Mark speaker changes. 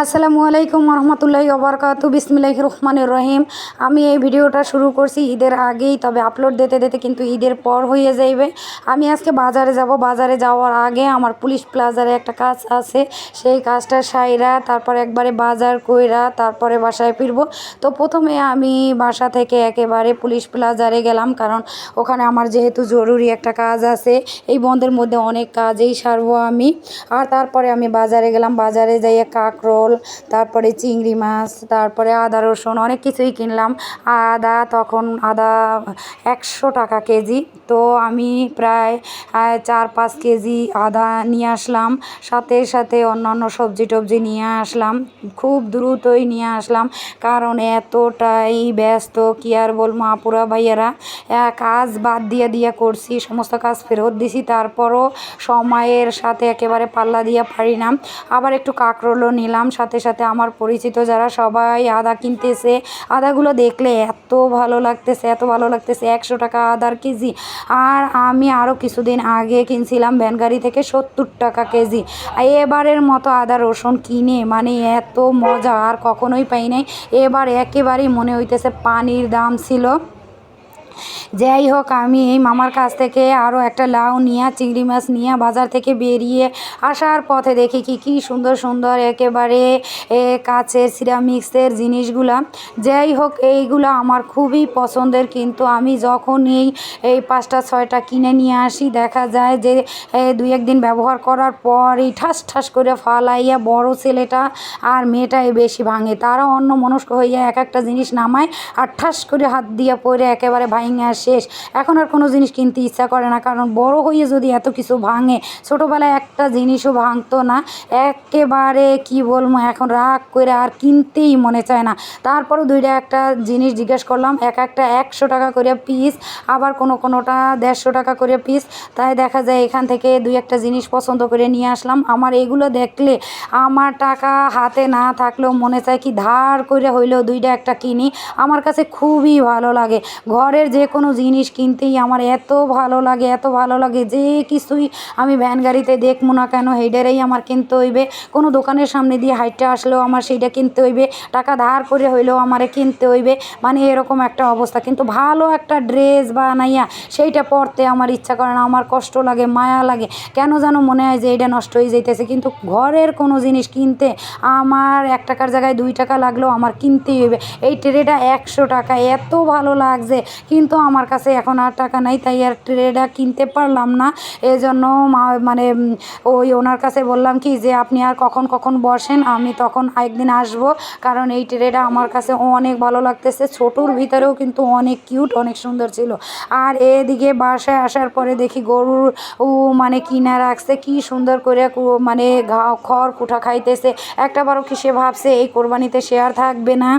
Speaker 1: আসসালামু আলাইকুম রহমতুল্লাহি ওবরকাতু। বিসমিল্লাহ রহমানুর রহিম। আমি এই ভিডিওটা শুরু করছি ঈদের আগেই, তবে আপলোড দিতে দিতে কিন্তু ঈদের পর হয়ে যাইবে। আমি আজকে বাজারে যাব। বাজারে যাওয়ার আগে আমার পুলিশ প্লাজারে একটা কাজ আছে। সেই কাজটা সাইরা, তারপর একবারে বাজার কইরা, তারপরে বাসায় ফিরবো। তো প্রথমে আমি বাসা থেকে একেবারে পুলিশ প্লাজারে গেলাম, কারণ ওখানে আমার যেহেতু জরুরি একটা কাজ আছে, এই বন্ধের মধ্যে অনেক কাজেই সারবো আমি। আর তারপরে আমি বাজারে গেলাম। বাজারে যাইয়ে কাঁকরোল তারপরে চিংড়ি মাছ তারপরে আদা রসুন অনেক কিছুই কিনলাম। আদা তখন আদা একশো টাকা কেজি। তো আমি প্রায় চার পাঁচ কেজি আদা নিয়ে আসলাম। সাথে সাথে অন্যান্য সবজি টবজি নিয়ে আসলাম। খুব দ্রুতই নিয়ে আসলাম। কারণ এতটাই ব্যস্ত কি আর বলব আপুরা ভাইয়েরা? আহ, কাজ বাদ দিয়ে দিয়ে করছি সমস্ত কাজ ফেরত দিছি। তারপরও সময়ের সাথে একেবারে পাল্লা দিয়ে পারি না। আবার একটু কাঁকরোলও নিলাম। সাথে সাথে আমার পরিচিত যারা সবাই আদা কিনতেছে, আদাগুলো দেখলে এত ভালো লাগতেছে, এত ভালো লাগতেছে, একশো টাকা আদার কেজি। আর আমি আরও কিছুদিন আগে কিনছিলাম ভ্যানগাড়ি থেকে সত্তর টাকা কেজি। এবারের মতো আদা রসুন কিনে মানে এত মজা, আর কখনোই পাই নাই। এবার একেবারেই মনে হইতেছে পানির দাম ছিল যাই হোক আমি এই মামার কাছ থেকে আরও একটা লাউ নিয়ে চিংড়ি মাছ নিয়ে বাজার থেকে বেরিয়ে আসার পথে দেখি কি কি সুন্দর সুন্দর একেবারে এ, কাচের সিরামিক্সের জিনিসগুলা। যাই হোক এইগুলো আমার খুবই পছন্দের কিন্তু আমি যখন এই পাঁচটা ছয়টা কিনে নিয়ে আসি দেখা যায় যে দুই একদিন ব্যবহার করার পর এই ঠাস ঠাস করে ফালাইয়া বড় ছেলেটা আর মেয়েটাই বেশি ভাঙে। তারা অন্য মনস্ক হইয়া এক একটা জিনিস নামায় আর ঠাস করে হাত দিয়ে পরে একেবারে ভাঙা শেষ। এখন আর কোনো জিনিস কিনতে ইচ্ছা করে না, কারণ বড় হয়ে যদি এত কিছু ভাঙে, ছোটোবেলায় একটা জিনিসও ভাঙতো না। একেবারে কি বলব, এখন রাগ করে আর কিনতেই মনে চায় না। তারপরও দুইটা একটা জিনিস জিজ্ঞেস করলাম, এক একটা একশো টাকা করে পিস আবার কোনো কোনোটা দেড়শো টাকা করে পিস তাই দেখা যায় এখান থেকে দুই একটা জিনিস পছন্দ করে নিয়ে আসলাম। আমার এগুলো দেখলে আমার টাকা হাতে না থাকলেও মনে চায় কি ধার করে হইলেও দুইটা একটা কিনি। আমার কাছে খুবই ভালো লাগে। ঘরের যে কোনো জিনিস কিনতেই আমার এত ভালো লাগে, এত ভালো লাগে, যে কিছুই আমি ভ্যান গাড়িতে দেখব না কেন, হেডারেই আমার কিনতে হইবে। কোনো দোকানের সামনে দিয়ে হাইটটা আসলেও আমার সেইটা কিনতে হইবে, টাকা ধার করে হইলেও আমারে কিনতে হইবে মানে এরকম একটা অবস্থা। কিন্তু ভালো একটা ড্রেস বানাইয়া সেইটা পরতে আমার ইচ্ছা করে না, আমার কষ্ট লাগে, মায়া লাগে। কেন যেন মনে হয় যে এইটা নষ্ট হয়ে যাইতেছে, কিন্তু ঘরের কোনো জিনিস কিনতে আমার এক টাকার জায়গায় দুই টাকা লাগলেও আমার কিনতেই হইবে। এই ট্রেটা একশো টাকা, এত ভালো লাগছে। কিন্তু আমার কাছে এখন আর টাকা নাই, তাই আর ট্রেটা কিনতে পারলাম না। এই জন্য মানে ওই ওনার কাছে বললাম কি যে, আপনি আর কখন কখন বসেন, আমি তখন একদিন আসব। কারণ এই ট্রেটা আমার কাছে অনেক ভালো লাগতেছে, ছোটোর ভিতরেও কিন্তু অনেক কিউট, অনেক সুন্দর ছিল। আর এদিকে বাসায় আসার পরে দেখি গরুর ও মানে কিনা রাখছে, কি সুন্দর করে মানে ঘা, খড় কুঠা খাইতেছে। একটা বারও কি সে ভাবছে, এই কোরবানিতে আর থাকবে না?